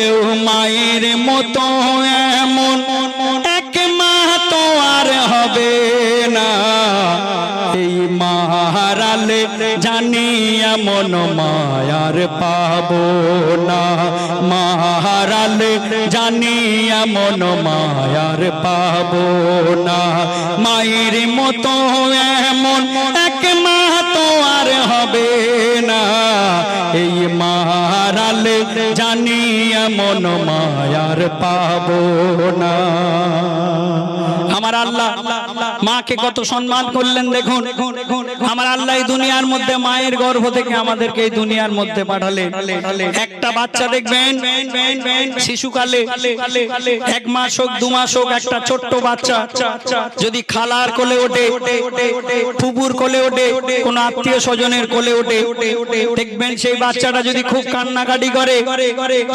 কেউ মায়ের মতো এমন এক মা তো আর হবে না। এই মাহারালে জানি এমন মায়ার পাবো না। মাহারালে জানি এমন মায়ার পাবো না। মায়ের মতো এমন এক মা তো আর হবে না। এই মারালে জানি এমন মায়ার পাবো না? আমার আল্লাহ। মাকে কত সম্মান করলেন দেখুন। আমার আল্লাহ এই দুনিয়ার মধ্যে মায়ের গর্ভ থেকে আমাদেরকে এই দুনিয়ার মধ্যে পাঠালেন একটা বাচ্চা দেখবেন, শিশুকালে, এক মাস হোক, দু মাস হোক, একটা ছোট্ট বাচ্চা। যদি খালার কোলে ওঠে, ফুপুর কোলে ওঠে, কোন আত্মীয় স্বজনের কোলে ওঠে, দেখবেন সেই বাচ্চাটা যদি খুব কান্নাকাটি করে,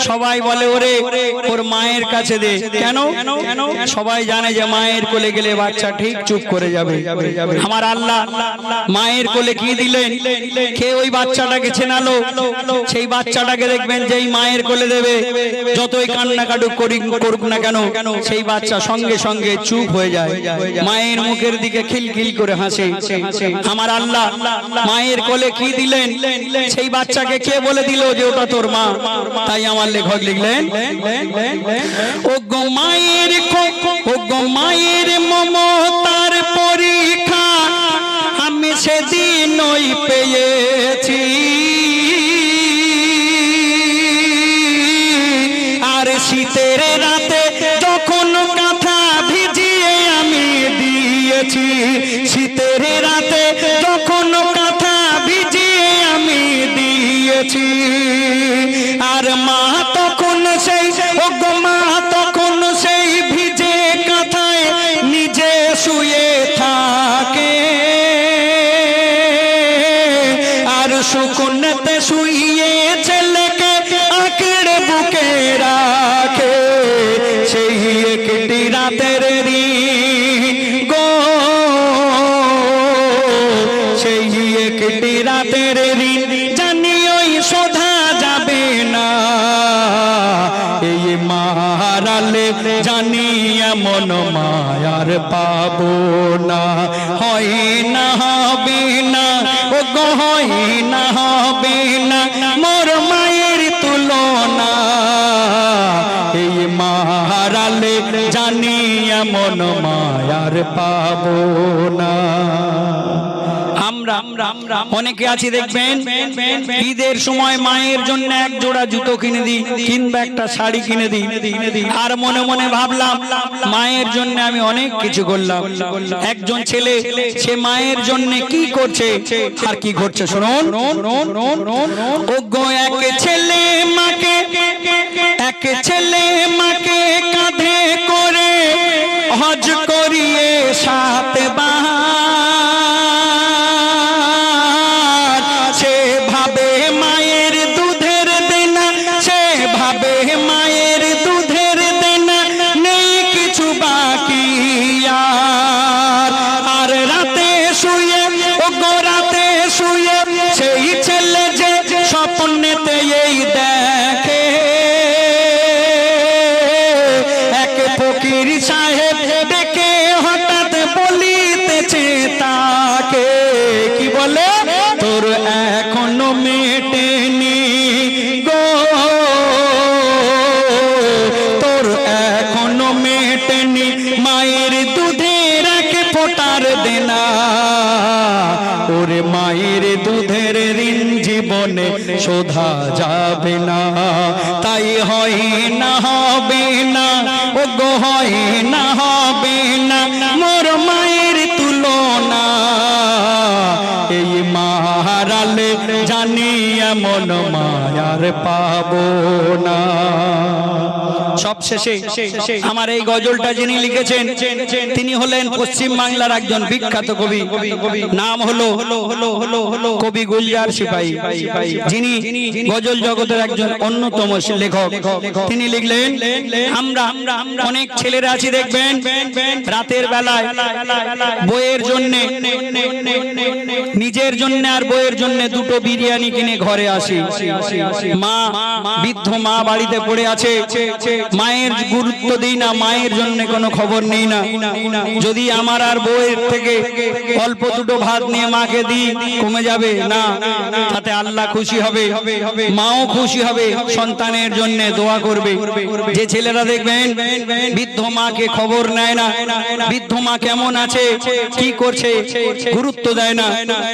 সবাই বলে, ওরে, ওর মায়ের কাছে দে। কেন? সবাই জানে যে মায়ের কোলে গেলে বাচ্চা ঠিক চুপ করে যাবে। আমার আল্লাহ মায়ের কোলে কি দিলেন? কে ওই বাচ্চাটাকে চেনালো? সেই বাচ্চাটাকে দেখবেন যেই মায়ের কোলে দেবে। যতই কান্নাকাটুক করি করুক না কেন, সেই বাচ্চা সঙ্গে সঙ্গে চুপ হয়ে যায়। মায়ের মুখের দিকে খিলখিল করে হাসে। আমার আল্লাহ মায়ের কোলে কি দিলেন? সেই বাচ্চাকে কে বলে দিল যে ওটা তোর মা? তাই আমার লেখক লিখলেন ও গো মায়ের ও গো মায়ের রাতের গো। সেই একটি রাতের ঋণ জানি ওই শোধা যাবে না। এই মারালে জানি এমন মায়ার পাবো না। হয় না হবে না, ও গো, হয় না হবে না। এমন মায়ার পাবো না আমরা অনেকে আছি দেখবেন ঈদের সময় মায়ের জন্য এক জোড়া জুতো কিনে দিই কিংবা একটা শাড়ি কিনে দিই। আর মনে মনে ভাবলাম মায়ের জন্য আমি অনেক কিছু করলাম। একজন ছেলে সে মায়ের জন্য কি করছে আর কি করছে শুনুন। এক ছেলে মাকে এক ছেলে মাকে ফকির সাহেব শোধা যাবে না। তাই হয় না, হবে না। ও গো হয় না, হবে না। মোর মারালে জানি এমন মায়ার পাবো না। সব শেষে আমার এই গজলটা যিনি লিখেছেন, তিনি হলেন পশ্চিম বাংলার একজন বিখ্যাত কবি। নাম হলো কবি গুলজার সিপাহী, যিনি গজল জগতের একজন অন্যতম লেখক। তিনি লিখলেন, আমরা অনেক ছেলেরা আছি, দেখবেন, রাতের বেলায় বইয়ের জন্য, নিজের জন্য আর বইয়ের জন্য দুটো বিরিয়ানি কিনে ঘরে আসি। মা, বৃদ্ধ মা বাড়িতে পড়ে আছে। মায়ের গুরুত্ব দিই না, মায়ের জন্য কোনো খবর নেই না। যদি আমার আর বইয়ের থেকে অল্প দুটো ভাত নিয়ে মাকে দিই, কমে যাবে? না। তাতে আল্লাহ খুশি হবে। মাও খুশি হবে, সন্তানের জন্য দোয়া করবে। যে ছেলেরা দেখবেন, বৃদ্ধ মাকে খবর নেয় না। বৃদ্ধ মা কেমন আছে, কি করছে, গুরুত্ব দেয় না।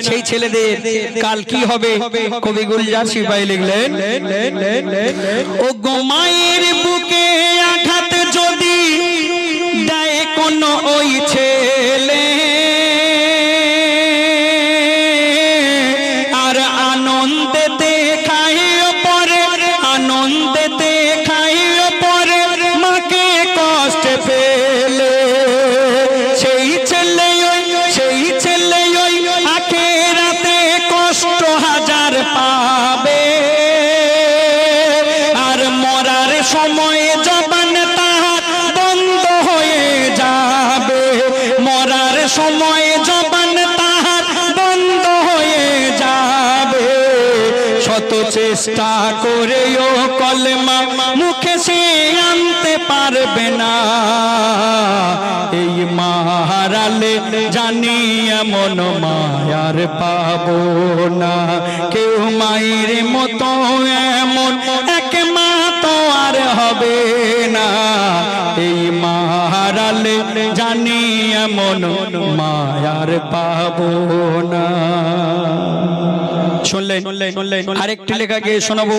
সেই ছেলেদের কাল কি হবে? কবি গুলজার সিপাহী লিখলেন ও গোমায়ের বুক সময় জবান তাহার বন্ধ হয়ে যাবে। শত চেষ্টা করেও কলমা মুখে সে আনতে পারবে না। এই মাহারালে জানি এমন মায়ার পাবো না। কেউ মায়ের মতো এমন এক মা তো আর হবে এমন মায়ার পাবো না শুনলেন আরেকটি লেখা গিয়ে শোনাবো।